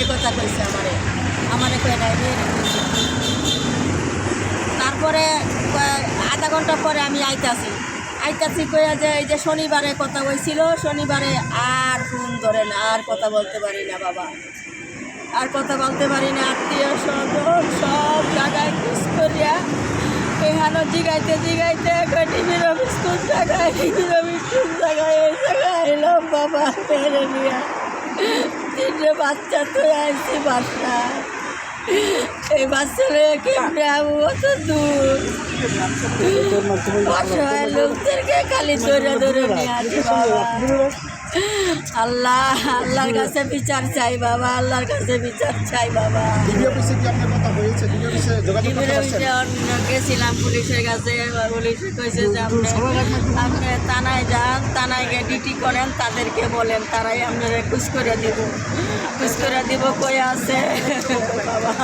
এ কথা কইছে আমারে। আমারে কয়ে তারপরে আধা ঘণ্টা পরে আমি আইতাছি। আইতাছি কইয়া যে, এই যে শনিবারে কথা হয়েছিল শনিবারে আর ফোন ধরে না, আর কথা বলতে পারি না, বাবা। আর কথা বলতে পারি না, আত্মীয় স্বজন সব জায়গায় খুশ করিয়া এখানে জিগাইতে জিগাইতে টিভির অফিস কোন জায়গায়? টিভির অফিস কোন জায়গায়? এই জায়গায় এলাম, বাবা তিনটে বাচ্চা তো আসছি বাচ্চা। এই বাচ্চা মেয়ে কেমনে আমি অত দূর। অসহায় লোকদেরকে খালি ধরে ধরে নিয়ে আসি বাবা। আল্লাহ আল্লাহর কাছে বিচার চাই বাবা আল্লাহর কাছে বিচার চাই বাবা। গেছিলাম পুলিশের কাছে পুলিশে কইছে যে আপনি আপনি থানায় থানায় গিয়ে ডিউটি করেন তাদেরকে বলেন তারাই আপনারা খুশ করে দিব। খুশ করে দিব কই আছে? বাবা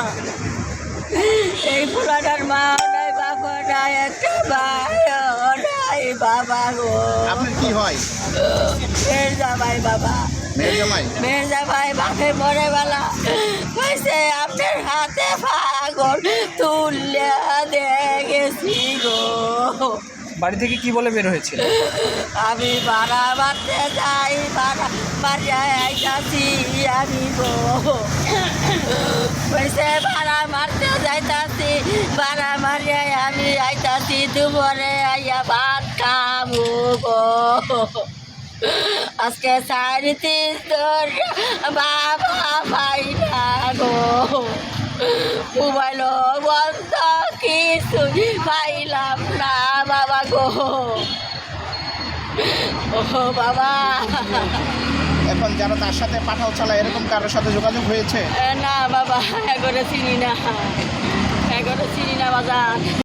এই ফুলাটার মা নাই বাবা নাই একটা ভাইও নাই বাবা গো। আপনার কি হয়? ফের যাবাই বাবা। মেয়ের জামাই? মেয়ের ভাই বাপে মরে বেলা কইছে আপনার হাতে পাগল তুললে দে গেছি গো। বাড়ি থেকে কি বলে বের হয়েছিল? আমি ভাড়া মারতে যাই ভাড়া মারিয়া আইতাছি, আমি গো কইছে ভাড়া মারতে যাইতাছি ভাড়া মারিয়া আমি আইতাছি, দুপুরে আইয়া ভাত খাব গো। আজকে সাড়ে তিন তোর বাবা পাইনা গো। মোবাইল বন্ধ কিছু পাইলাম না। ও বাবা। এখন যারা তার সাথে পাঠাও চালায় এরকম কারোর সাথে যোগাযোগ হয়েছে? না বাবা এগোরে চিনি না। এগোরে চিনি না বাজার